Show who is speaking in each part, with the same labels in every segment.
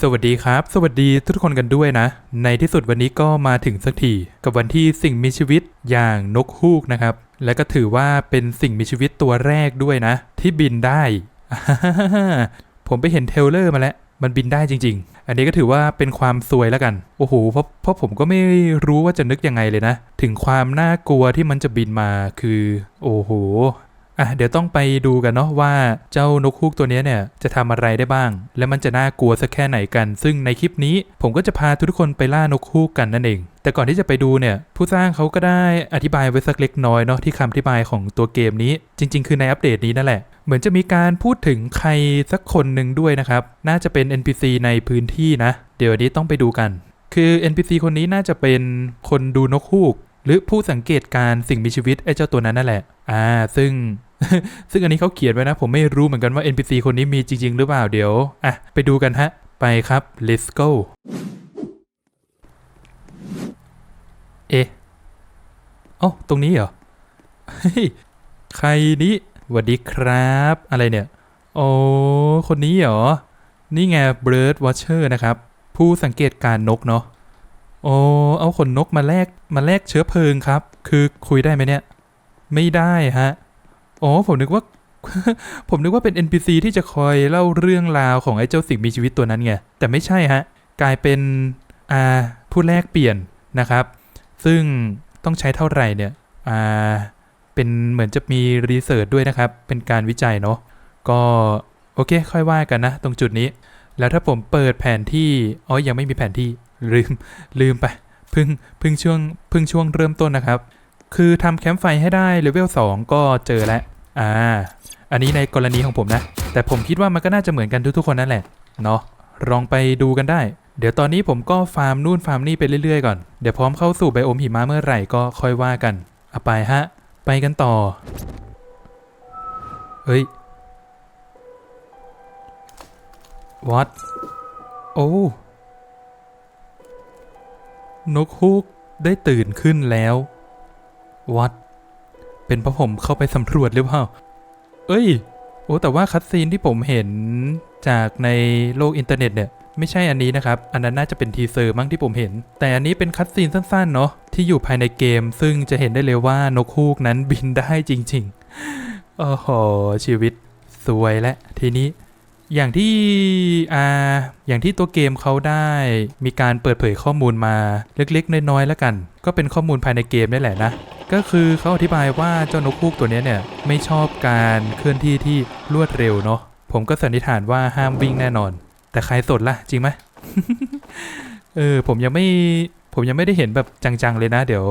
Speaker 1: สวัสดีครับ สวัสดีทุกคนกันด้วยนะ ในที่สุดวันนี้ก็มาถึงสักทีกับวันที่สิ่งมีชีวิตอย่างนกฮูกนะครับ และก็ถือว่าเป็นสิ่งมีชีวิตตัวแรกด้วยนะ ที่บินได้ ผมไปเห็นเทเลอร์มาแล้ว มันบินได้จริง ๆ อันนี้ก็ถือว่าเป็นความซวยแล้วกัน โอ้โหเพราะเพราะผมก็ไม่รู้ว่าจะนึกยังไงเลยนะ ถึงความน่ากลัวที่มันจะบินมาคือ โอ้โห อะเดี๋ยวต้องไปดูกันเนาะว่าเจ้านกฮูกตัวนี้เนี่ยจะทำอะไรได้บ้าง และมันจะน่ากลัวสักแค่ไหนกัน ซึ่งในคลิปนี้ผมก็จะพาทุกคนไปล่านกฮูกกันนั่นเอง แต่ก่อนที่จะไปดูเนี่ย ผู้สร้างเขาก็ได้อธิบายไว้สักเล็กน้อยเนาะที่คำอธิบายของตัวเกมนี้ จริง ๆ คือในอัปเดตนี้นั่นแหละ เหมือนจะมีการพูดถึงใครสักคนหนึ่งด้วยนะครับ น่าจะเป็น NPC ในพื้นที่นะ เดี๋ยวอันนี้ต้องไปดูกัน คือ NPC คนนี้น่าจะเป็นคนดูนกฮูกหรือผู้สังเกตการณ์สิ่งมีชีวิตไอ้เจ้าตัวนั้นนั่นแหละ อ่า ซึ่ง ซึ่งอันนี้เขาเขียนไว้นะ ผมไม่รู้เหมือนกันว่า NPC คนนี้มีจริง ๆ หรือเปล่าเดี๋ยว อะ ไปดูกันฮะ ไปครับ let's go เอ๊ะอ๋อตรงนี้เหรอใครนี้สวัสดีครับ อะไรเนี่ย โอ้คนนี้เหรอ นี่ไง Bird Watcher นะครับ ผู้สังเกตการณ์นกเนาะโอ้เอาขนนกมาแลกมาแลกเชื้อเพลิงครับ คือคุยได้ไหมเนี่ย ไม่ได้ฮะ อ๋อผมนึกว่า ผมนึกว่าเป็น NPC ที่จะคอยเล่าเรื่องราวของไอ้เจ้าสิ่งมีชีวิตตัวนั้นไง แต่ไม่ใช่ฮะ กลายเป็นอ่าผู้แลกเปลี่ยนนะครับ ซึ่งต้องใช้เท่าไหร่เนี่ยอ่าเป็นเหมือนจะมีรีเสิร์ชด้วยนะครับ เป็นการวิจัยเนาะ ก็โอเค ค่อยว่ากันนะ ตรงจุดนี้ แล้วถ้าผมเปิดแผนที่ อ๋อ ยังไม่มีแผนที่ ลืม ลืมไปเพิ่งเพิ่งช่วงเพิ่งช่วงเริ่มต้นนะครับ คือทำแคมป์ไฟให้ได้เลเวล2ก็เจอแล้ว อ่า อันนี้ในกรณีของผมนะ แต่ผมคิดว่ามันก็น่าจะเหมือนกันทุกๆคนนั่นแหละ เนาะลองไปดูกันได้ เดี๋ยวตอนนี้ผมก็ฟาร์มนู่นฟาร์มนี่ไปเรื่อยๆก่อน เดี๋ยวพร้อมเข้าสู่ไบโอมหิมะเมื่อไหร่ก็ค่อยว่ากันเอาไปฮะ ไปกันต่อ เฮ้ย what โอ้ นกฮูกได้ตื่นขึ้นแล้ววัด เป็นเพราะผมเข้าไปสำรวจหรือเปล่า เอ้ย โอ้แต่ว่าคัดซีนที่ผมเห็นจากในโลกอินเทอร์เน็ตเนี่ยไม่ใช่อันนี้นะครับ อันนั้นน่าจะเป็นทีเซอร์มั้งที่ผมเห็น แต่อันนี้เป็นคัดซีนสั้นๆเนาะที่อยู่ภายในเกม ซึ่งจะเห็นได้เลยว่านกฮูกนั้นบินได้จริงๆ โอ้โหชีวิตสวยและทีนี้ อย่างที่อ่าอย่างที่ตัวเกมเขาได้มีการเปิดเผยข้อมูลมาเล็กๆน้อยๆแล้วกัน ก็เป็นข้อมูลภายในเกมนี่แหละนะ ก็คือเขาอธิบายว่าเจ้านกฮูกตัวนี้เนี่ยไม่ชอบการเคลื่อนที่ที่รวดเร็วเนาะผมก็สันนิษฐานว่าห้ามวิ่งแน่นอน แต่ใครสดล่ะ จริงไหมเออผมยังไม่ผมยังไม่ได้เห็นแบบจังๆเลยนะ เดี๋ยว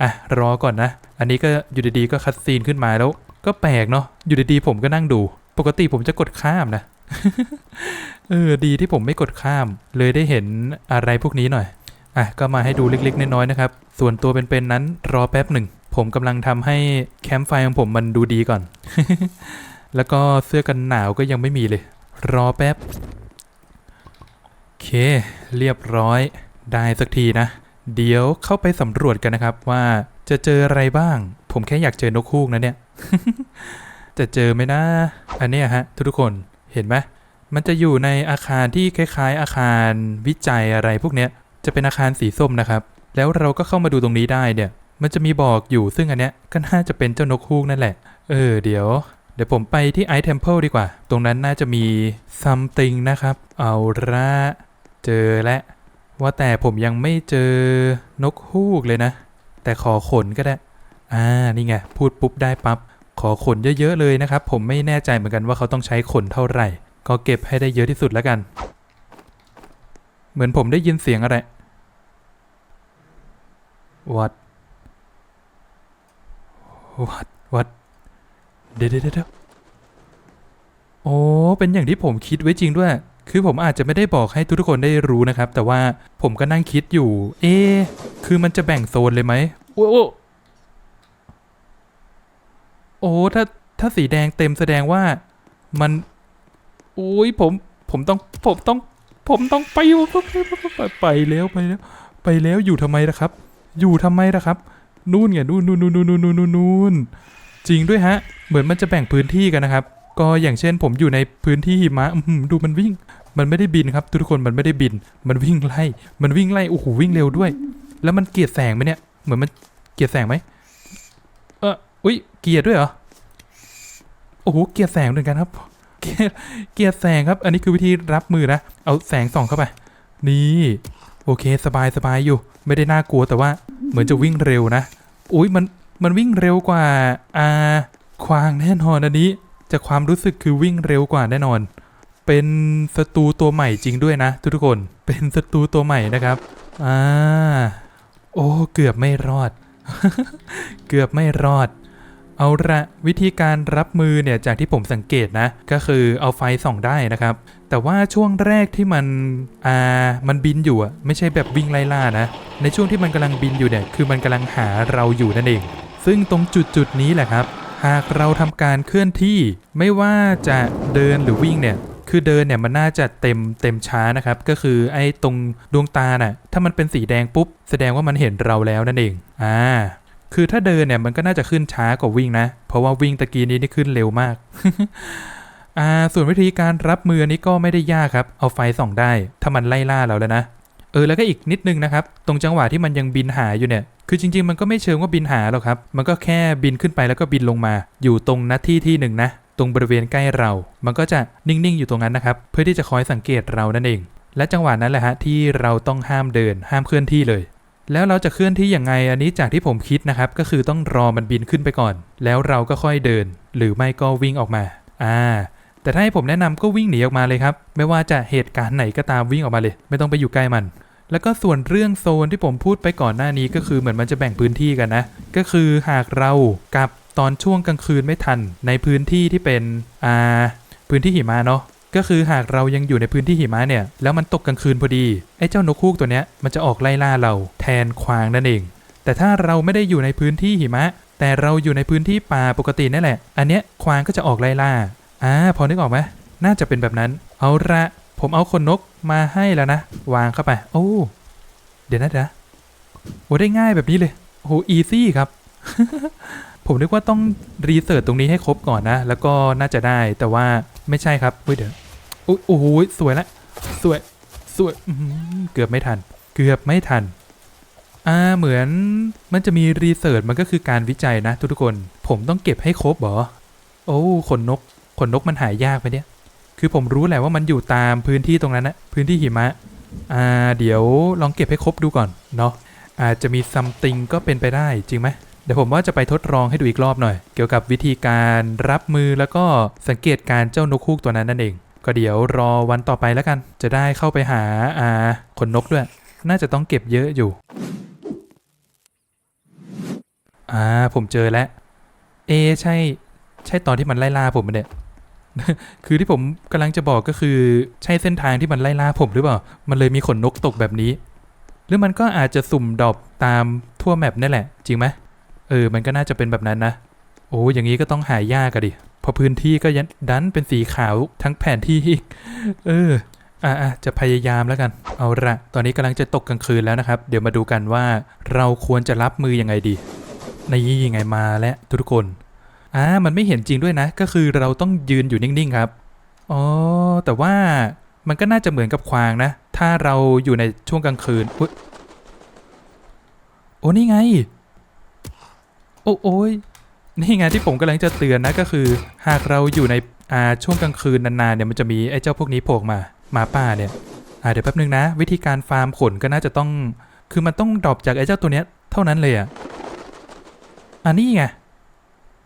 Speaker 1: อะรอก่อนนะ อันนี้ก็อยู่ดีๆก็คัดซีนขึ้นมาแล้ว ก็แปลกเนาะอยู่ดีๆผมก็นั่งดู ปกติผมจะกดข้ามนะ เออดีที่ผมไม่กดข้าม เลยได้เห็นอะไรพวกนี้หน่อย อะ ก็มาให้ดูเล็กๆ น้อยๆนะครับ ส่วนตัวเป็นๆนั้นรอแป๊บหนึ่ง ผมกำลังทำให้แคมป์ไฟของผมมันดูดีก่อน แล้วก็เสื้อกันหนาวก็ยังไม่มีเลย รอแป๊บโอเค เรียบร้อยได้สักทีนะ เดี๋ยวเข้าไปสำรวจกันนะครับว่าจะเจออะไรบ้าง ผมแค่อยากเจอนกฮูกนะเนี่ย จะเจอไหมนะ อันนี้ฮะ ทุกๆคน ห็นไหมมันจะอยู่ในอาคารที่คล้าย ๆ อาคารวิจัยอะไรพวกเนี้ยจะเป็นอาคารสีส้มนะครับ แล้วเราก็เข้ามาดูตรงนี้ได้เนี่ย มันจะมีบอกอยู่ซึ่งอันเนี้ยก็น่าจะเป็นเจ้านกฮูกนั่นแหละ เออเดี๋ยว เดี๋ยวผมไปที่ไอ t e เ p ิ e ดีกว่า ตรงนั้นน่าจะมี something นะครับ เอาละเจอแล้วว่าแต่ผมยังไม่เจอนกฮูกเลยนะ แต่ขอขนก็ได้ อ่า นี่ไง พูดปุ๊บได้ปั๊บ ขอขนเยอะๆเลยนะครับ ผมไม่แน่ใจเหมือนกันว่าเขาต้องใช้ขนเท่าไหร่ ก็เก็บให้ได้เยอะที่สุดแล้วกัน เหมือนผมได้ยินเสียงอะไร what what what เดี๋ยวเดี๋ยวเดี๋ยวโอ้เป็นอย่างที่ผมคิดไว้จริงด้วย คือผมอาจจะไม่ได้บอกให้ทุกๆคนได้รู้นะครับ แต่ว่าผมก็นั่งคิดอยู่ เอ๊คือมันจะแบ่งโซนเลยไหมโอ้ โอ้ถ้าถ้าสีแดงเต็มแสดงว่ามันโอ้ยผมผมต้องผมต้อง ผมต้องไปไปไปแล้วไปแล้ว ไปแล้วอยู่ทำไมล่ะครับ อยู่ทำไมล่ะครับ นู่นไงนู่นนู่นนู่นนู่นนู่นนู่นจริงด้วยฮะ เหมือนมันจะแบ่งพื้นที่กันนะครับ ก็อย่างเช่นผมอยู่ในพื้นที่หิมะดูมันวิ่ง มันไม่ได้บินครับ ทุกคนมันไม่ได้บิน มันวิ่งไล่ มันวิ่งไล่โอ้โหวิ่งเร็วด้วย แล้วมันเกลียดแสงไหมเนี่ย เหมือนมันเกลียดแสงไหม อุ้ยเกียดด้วยเหรอ โอ้โห เกียดแสงเหมือนกันครับ เกียดเกียดแสงครับ อันนี้คือวิธีรับมือนะ เอาแสงส่องเข้าไป นี่ โอเค สบายสบายอยู่ ไม่ได้น่ากลัวแต่ว่าเหมือนจะวิ่งเร็วนะ อุ้ยมัน มันวิ่งเร็วกว่า อ่า ควางแน่นอนอันนี้ จากความรู้สึกคือวิ่งเร็วกว่าแน่นอน เป็นศัตรูตัวใหม่จริงด้วยนะ ทุกคน เป็นศัตรูตัวใหม่นะครับ อ่า โอ้ เกือบไม่รอด เกือบไม่รอด เอาละวิธีการรับมือเนี่ยจากที่ผมสังเกตนะ ก็คือเอาไฟส่องได้นะครับ แต่ว่าช่วงแรกที่มันอ่ามันบินอยู่อะไม่ใช่แบบวิ่งไล่ล่านะ ในช่วงที่มันกำลังบินอยู่เนี่ยคือมันกำลังหาเราอยู่นั่นเอง ซึ่งตรงจุดจุดนี้แหละครับ หากเราทำการเคลื่อนที่ ไม่ว่าจะเดินหรือวิ่งเนี่ยคือเดินเนี่ยมันน่าจะเต็มเต็มช้านะครับ ก็คือไอ้ตรงดวงตาน่ะถ้ามันเป็นสีแดงปุ๊บ แสดงว่ามันเห็นเราแล้วนั่นเองอ่า คือถ้าเดินเนี่ยมันก็น่าจะขึ้นช้ากว่าวิ่งนะ เพราะว่าวิ่งตะกี้นี้นี่ขึ้นเร็วมาก อ่า ส่วนวิธีการรับมือนี้ก็ไม่ได้ยากครับ เอาไฟส่องได้ ถ้ามันไล่ล่าเราแล้วนะ เออ แล้วก็อีกนิดนึงนะครับ ตรงจังหวะที่มันยังบินหาอยู่เนี่ย คือจริง ๆ มันก็ไม่เชิงว่าบินหาหรอกครับ มันก็แค่บินขึ้นไปแล้วก็บินลงมา อยู่ตรงน้าที่ที่หนึ่งนะ ตรงบริเวณใกล้เรา มันก็จะนิ่งๆอยู่ตรงนั้นนะครับ เพื่อที่จะคอยสังเกตเรานั่นเอง และจังหวะนั้นแหละฮะที่เราต้องห้ามเดิน ห้ามเคลื่อนที่เลย แล้วเราจะเคลื่อนที่ยังไงอันนี้จากที่ผมคิดนะครับ ก็คือต้องรอมันบินขึ้นไปก่อน แล้วเราก็ค่อยเดิน หรือไม่ก็วิ่งออกมา อ่า แต่ถ้าให้ผมแนะนำก็วิ่งหนีออกมาเลยครับ ไม่ว่าจะเหตุการณ์ไหนก็ตามวิ่งออกมาเลย ไม่ต้องไปอยู่ใกล้มัน แล้วก็ส่วนเรื่องโซนที่ผมพูดไปก่อนหน้านี้ก็คือเหมือนมันจะแบ่งพื้นที่กันนะ ก็คือหากเรากับตอนช่วงกลางคืนไม่ทัน ในพื้นที่ที่เป็นอ่าพื้นที่หิมะเนาะ ก็คือหากเรายังอยู่ในพื้นที่หิมะเนี่ย แล้วมันตกกลางคืนพอดี ไอ้เจ้านกฮูกตัวเนี้ยมันจะออกไล่ล่าเราแทนควางนั่นเอง แต่ถ้าเราไม่ได้อยู่ในพื้นที่หิมะ แต่เราอยู่ในพื้นที่ป่าปกตินั่นแหละ อันเนี้ยควางก็จะออกไล่ล่า อ่า พอนึกออกไหมน่าจะเป็นแบบนั้น เอาละผมเอาขนนกมาให้แล้วนะ วางเข้าไป โอ้ เดี๋ยวนะเดี๋ยวนะโอ้ได้ง่ายแบบนี้เลย โอ้โหอีซี่ครับ ผมนึกว่าต้องรีเสิร์ชตรงนี้ให้ครบก่อนนะ แล้วก็น่าจะได้ แต่ว่า ไม่ใช่ครับเฮ้ยเดี๋ยวอุ๊ยโอ้โหสวยละสวยสวยเกือบไม่ทัน เกือบไม่ทันอ่าเหมือนมันจะมีรีเสิร์ชมันก็คือการวิจัยนะทุกๆคน ผมต้องเก็บให้ครบเหรอโอ้ขนนกขนนกมันหายยากไปเนี่ย คือผมรู้แหละว่ามันอยู่ตามพื้นที่ตรงนั้นนะพื้นที่หิมะอ่าเดี๋ยวลองเก็บให้ครบดูก่อนเนาะอาจจะมีซัมติงก็เป็นไปได้จริงไหม ดี๋ยวผมว่าจะไปทดลองให้ดูอีกรอบหน่อย เกี่ยวกับวิธีการรับมือแล้วก็สังเกตการเจ้านกฮูกตัวนั้นนั่นเอง ก็เดี๋ยวรอวันต่อไปแล้วกัน จะได้เข้าไปหาอ่าขนนกด้วย น่าจะต้องเก็บเยอะอยู่อ่าผมเจอแล้วเอใช่ ใช่ตอนที่มันไล่ล่าผมเนี่ยคือที่ผมกำลังจะบอกก็คือ ใช่เส้นทางที่มันไล่ล่าผมหรือเปล่า มันเลยมีขนนกตกแบบนี้ หรือมันก็อาจจะสุ่มดอปตามทั่วแมปนั่นแหละ จริงไหม เออ มันก็น่าจะเป็นแบบนั้นนะ โอ้อย่างนี้ก็ต้องหายากอะดิ พอพื้นที่ก็ยันดันเป็นสีขาวทั้งแผนที่อีกเอออะอะจะพยายามแล้วกัน เอาละตอนนี้กำลังจะตกกลางคืนแล้วนะครับ เดี๋ยวมาดูกันว่าเราควรจะรับมือยังไงดี ในยี่ยังไงมาแล้วทุกคน อ่า มันไม่เห็นจริงด้วยนะ ก็คือเราต้องยืนอยู่นิ่งๆครับ อ๋อ แต่ว่ามันก็น่าจะเหมือนกับควางนะ ถ้าเราอยู่ในช่วงกลางคืนอุ๊ยโอ้นี่ไง โอ้โอยนี่ไงที่ผมกำลังจะเตือนนะก็คือ หากเราอยู่ในอ่าช่วงกลางคืนนานๆเนี่ยมันจะมีไอ้เจ้าพวกนี้โผล่มาหมาป่าเนี่ยอ่าเดี๋ยวแป๊บนึงนะ วิธีการฟาร์มขนก็น่าจะต้อง คือมันต้องดรอปจากไอ้เจ้าตัวเนี้ยเท่านั้นเลยอะอันนี้ไง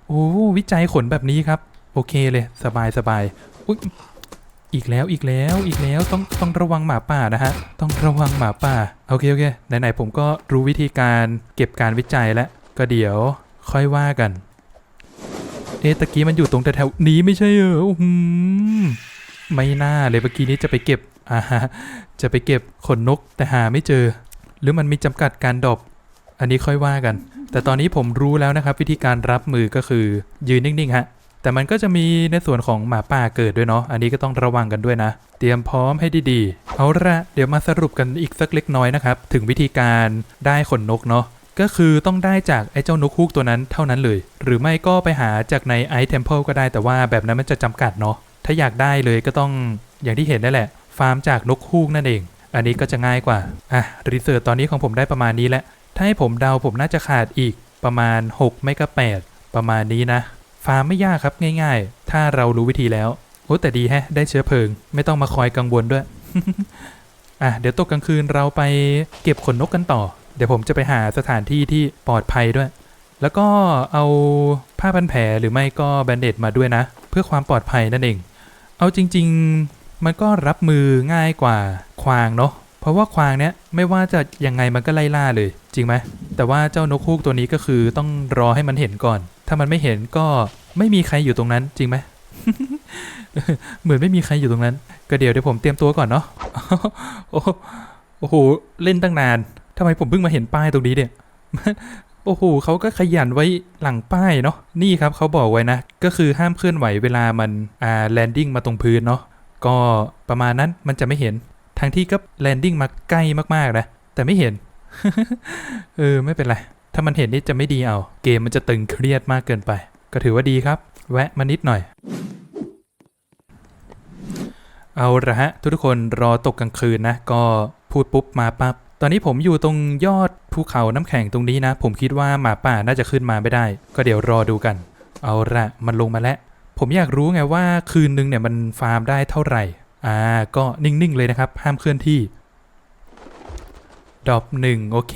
Speaker 1: โอ้วิจัยขนแบบนี้ครับ โอเคเลยสบายสบายอุ๊ยอีกแล้วอีกแล้วอีกแล้วต้องต้องระวังหมาป่านะฮะต้องระวังหมาป่าโอเคโอเคไหนๆผมก็รู้วิธีการเก็บการวิจัยแล้วก็เดี๋ยว ค่อยว่ากัน เอ๊ะตะกี้มันอยู่ตรงแถวๆนี้ไม่ใช่เหรออื้อหือไม่น่าเลยเมื่อกี้นี้จะไปเก็บอ่าฮะจะไปเก็บขนนกแต่หาไม่เจอ หรือมันมีจำกัดการดอปอันนี้ค่อยว่ากัน แต่ตอนนี้ผมรู้แล้วนะครับ วิธีการรับมือก็คือยืนนิ่งๆฮะแต่มันก็จะมีในส่วนของหมาป่าเกิดด้วยเนาะ อันนี้ก็ต้องระวังกันด้วยนะ เตรียมพร้อมให้ดีๆ เอาละเดี๋ยวมาสรุปกันอีกสักเล็กน้อยนะครับ ถึงวิธีการได้ขนนกเนาะ ก็คือต้องได้จากไอ้เจ้านกฮูกตัวนั้นเท่านั้นเลย หรือไม่ก็ไปหาจากในไอเทมเพลก็ได้แต่ว่าแบบนั้นมันจะจำกัดเนาะถ้าอยากได้เลยก็ต้องอย่างที่เห็นนั่นแหละ ฟาร์มจากนกฮูกนั่นเอง อันนี้ก็จะง่ายกว่าอะรีเสิร์ชตอนนี้ของผมได้ประมาณนี้แหละถ้าให้ผมเดาผมน่าจะขาดอีกประมาณ6ไม่ก็8ประมาณนี้นะ ฟาร์มไม่ยากครับง่าย ๆ ถ้าเรารู้วิธีแล้วโอ้แต่ดีแฮะ ได้เชื้อเพลิง ไม่ต้องมาคอยกังวลด้วยอะเดี๋ยวตกกลางคืนเราไปเก็บขนนกกันต่อ เดี๋ยวผมจะไปหาสถานที่ที่ปลอดภัยด้วย แล้วก็เอาผ้าพันแผลหรือไม่ก็แบนเดตมาด้วยนะ เพื่อความปลอดภัยนั่นเอง เอาจริง ๆ มันก็รับมือง่ายกว่าควางเนาะ เพราะว่าควางเนี้ยไม่ว่าจะยังไงมันก็ไล่ล่าเลย จริงไหม แต่ว่าเจ้านกฮูกตัวนี้ก็คือต้องรอให้มันเห็นก่อน ถ้ามันไม่เห็นก็ไม่มีใครอยู่ตรงนั้นจริงไหมเหมือนไม่มีใครอยู่ตรงนั้น ก็เดี๋ยวเดี๋ยวผมเตรียมตัวก่อนเนาะ โอ้โห เล่นตั้งนาน ทำไมผมเพิ่งมาเห็นป้ายตรงนี้เนี่ยโอ้โหเขาก็ขยันไว้หลังป้ายเนาะนี่ครับเขาบอกไว้นะ ก็คือห้ามเคลื่อนไหวเวลามันอ่าแลนดิ้งมาตรงพื้นเนาะก็ประมาณนั้นมันจะไม่เห็นทั้งที่ก็แลนดิ้งมาใกล้มากๆนะแต่ไม่เห็นเออไม่เป็นไร ถ้ามันเห็นนี่จะไม่ดีเอา เกมมันจะตึงเครียดมากเกินไป ก็ถือว่าดีครับ แวะมานิดหน่อย เอาละฮะ ทุกคนรอตกกลางคืนนะ ก็พูดปุ๊บมาปั๊บ ตอนนี้ผมอยู่ตรงยอดภูเขาน้ำแข็งตรงนี้นะ ผมคิดว่าหมาป่าน่าจะขึ้นมาไม่ได้ ก็เดี๋ยวรอดูกัน เอาละมันลงมาแล้ว ผมอยากรู้ไงว่าคืนนึงเนี่ยมันฟาร์มได้เท่าไหร่ อ่า ก็นิ่งๆเลยนะครับ ห้ามเคลื่อนที่ดรอปหนึ่งโอเค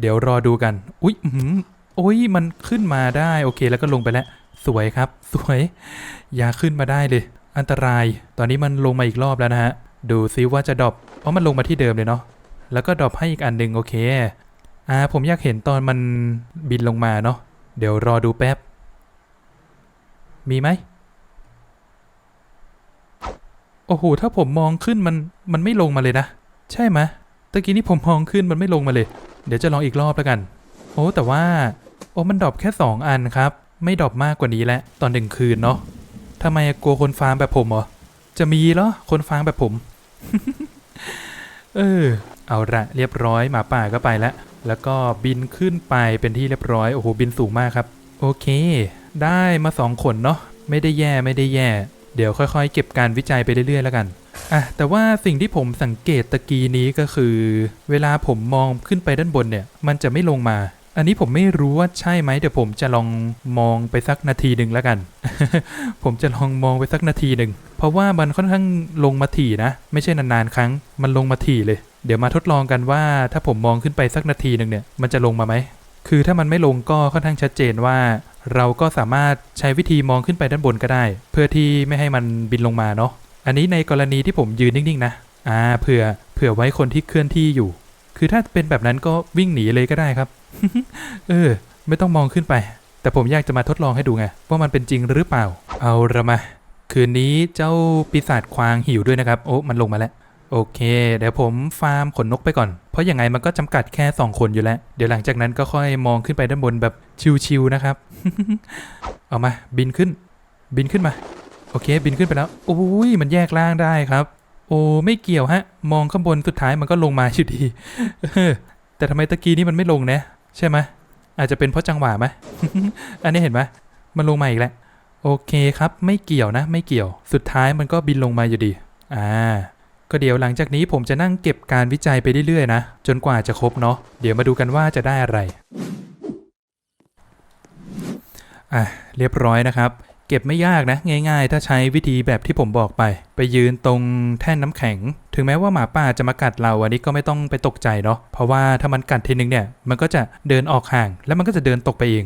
Speaker 1: เดี๋ยวรอดูกัน อุ๊ยอื้อหือโอ้ยมันขึ้นมาได้โอเคแล้วก็ลงไปแล้ว สวยครับ สวย อย่าขึ้นมาได้เลย อันตราย ตอนนี้มันลงมาอีกรอบแล้วนะฮะ ดูซิว่าจะดรอปเพราะมันลงมาที่เดิมเลยเนาะ แล้วก็ดรอปให้อีกอันหนึ่งโอเค อ่าผมอยากเห็นตอนมันบินลงมาเนาะ เดี๋ยวรอดูแป๊บ มีไหม โอ้โห ถ้าผมมองขึ้นมันมันไม่ลงมาเลยนะ ใช่ไหมตะกี้นี้ผมมองขึ้นมันไม่ลงมาเลย เดี๋ยวจะลองอีกรอบแล้วกัน โอ้แต่ว่า โอ้มันดรอปแค่ 2 อันครับ ไม่ดรอปมากกว่านี้แล้วตอนหนึ่งคืนเนาะทำไมกลัวคนฟาร์มแบบผมเหรอ จะมีเหรอคนฟาร์มแบบผม เออ เอาละเรียบร้อยหมาป่าก็ไปแล้ว แล้วก็บินขึ้นไปเป็นที่เรียบร้อย โอ้โห บินสูงมากครับ โอเค ได้มาสองขนเนาะ ไม่ได้แย่ไม่ได้แย่ เดี๋ยวค่อยๆ เก็บการวิจัยไปเรื่อยๆ แล้วกัน อะ แต่ว่าสิ่งที่ผมสังเกตตะกี้นี้ก็คือ เวลาผมมองขึ้นไปด้านบนเนี่ย มันจะไม่ลงมา อันนี้ผมไม่รู้ว่าใช่ไหมเดี๋ยวผมจะลองมองไปสักนาทีหนึ่งแล้วกัน ผมจะลองมองไปสักนาทีหนึ่งเพราะว่ามันค่อนข้างลงมาถี่นะ ไม่ใช่นานๆครั้ง มันลงมาถี่เลย เดี๋ยวมาทดลองกันว่า ถ้าผมมองขึ้นไปสักนาทีหนึ่งเนี่ยมันจะลงมาไหมคือถ้ามันไม่ลงก็ค่อนข้างชัดเจนว่า เราก็สามารถใช้วิธีมองขึ้นไปด้านบนก็ได้ เพื่อที่ไม่ให้มันบินลงมาเนาะอันนี้ในกรณีที่ผมยืนนิ่งๆนะอ่าเผื่อเผื่อไว้คนที่เคลื่อนที่อยู่ คือถ้าเป็นแบบนั้นก็วิ่งหนีเลยก็ได้ครับ เออ ไม่ต้องมองขึ้นไป แต่ผมอยากจะมาทดลองให้ดูไงว่ามันเป็นจริงหรือเปล่า เอาละมา คืนนี้เจ้าปีศาจควางหิวด้วยนะครับ โอ้มันลงมาแล้ว โอเค เดี๋ยวผมฟาร์มขนนกไปก่อน เพราะอยังไงมันก็จำกัดแค่ 2 คนอยู่แล้ว เดี๋ยวหลังจากนั้นก็ค่อยมองขึ้นไปด้านบนแบบชิวๆนะครับ เอามาบินขึ้น บินขึ้นมา โอเค บินขึ้นไปแล้วโอ้ยมันแยกล่างได้ครับ โอ้ไม่เกี่ยวฮะ มองข้างบนสุดท้ายมันก็ลงมาอยู่ดีแต่ทำไมตะกี้นี้มันไม่ลงนะ ใช่ไหมอาจจะเป็นเพราะจังหวะไหมอันนี้เห็นไหมมันลงมาอีกแล้วโอเคครับ ไม่เกี่ยวนะ ไม่เกี่ยว สุดท้ายมันก็บินลงมาอยู่ดี อ่า ก็เดี๋ยวหลังจากนี้ผมจะนั่งเก็บการวิจัยไปเรื่อยๆนะ จนกว่าจะครบเนาะ เดี๋ยวมาดูกันว่าจะได้อะไร อะ เรียบร้อยนะครับ เก็บไม่ยากนะ ง่าย ๆ ถ้าใช้วิธีแบบที่ผมบอกไป ไปยืนตรงแท่นน้ำแข็ง ถึงแม้ว่าหมาป่าจะมากัดเราอันนี้ก็ไม่ต้องไปตกใจเนาะเพราะว่าถ้ามันกัดทีนึงเนี่ย มันก็จะเดินออกห่าง แล้วมันก็จะเดินตกไปเอง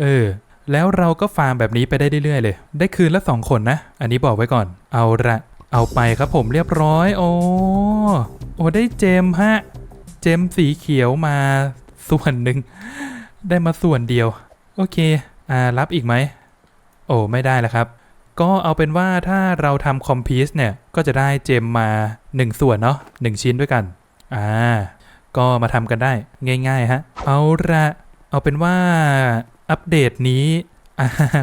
Speaker 1: เออแล้วเราก็ฟาร์มแบบนี้ไปได้เรื่อยๆเลย ได้คืนละสองคนนะ อันนี้บอกไว้ก่อน เอาละเอาไปครับผมเรียบร้อย โอ้โอ้ได้เจมฮะ เจมสีเขียวมาส่วนหนึ่ง ได้มาส่วนเดียว โอเค อ่า รับอีกไหม โอ้ไม่ได้แล้วครับ ก็เอาเป็นว่าถ้าเราทำคอมพิวเนี่ย ก็จะได้เจมมา 1 ส่วนเนาะ1ชิ้นด้วยกัน อ่า ก็มาทำกันได้ง่าย ๆ ฮะ เอาละเอาเป็นว่าอัปเดตนี้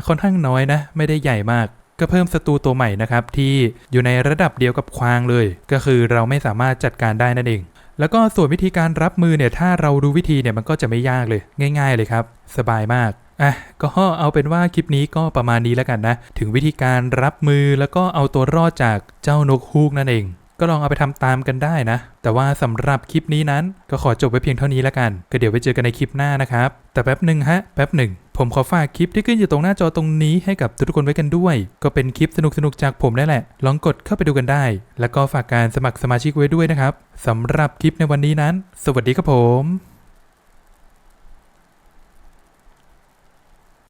Speaker 1: ค่อนข้างน้อยนะ ไม่ได้ใหญ่มาก ก็เพิ่มศัตรูตัวใหม่นะครับ ที่อยู่ในระดับเดียวกับควางเลย ก็คือเราไม่สามารถจัดการได้นั่นเอง แล้วก็ส่วนวิธีการรับมือเนี่ย ถ้าเรารู้วิธีเนี่ยมันก็จะไม่ยากเลย ง่าย ๆ เลยครับ สบายมาก อะก็เอาเป็นว่าคลิปนี้ก็ประมาณนี้แล้วกันนะ ถึงวิธีการรับมือแล้วก็เอาตัวรอดจากเจ้านกฮูกนั่นเอง ก็ลองเอาไปทำตามกันได้นะ แต่ว่าสำหรับคลิปนี้นั้นก็ขอจบไว้เพียงเท่านี้แล้วกัน ก็เดี๋ยวไปเจอกันในคลิปหน้านะครับ แต่แป๊บหนึ่งฮะแป๊บหนึ่งผมขอฝากคลิปที่ขึ้นอยู่ตรงหน้าจอตรงนี้ให้กับทุกๆคนไว้กันด้วย ก็เป็นคลิปสนุกๆจากผมนั่นแหละ ลองกดเข้าไปดูกันได้ แล้วก็ฝากการสมัครสมาชิกไว้ด้วยนะครับสำหรับคลิปในวันนี้นั้น สวัสดีครับผม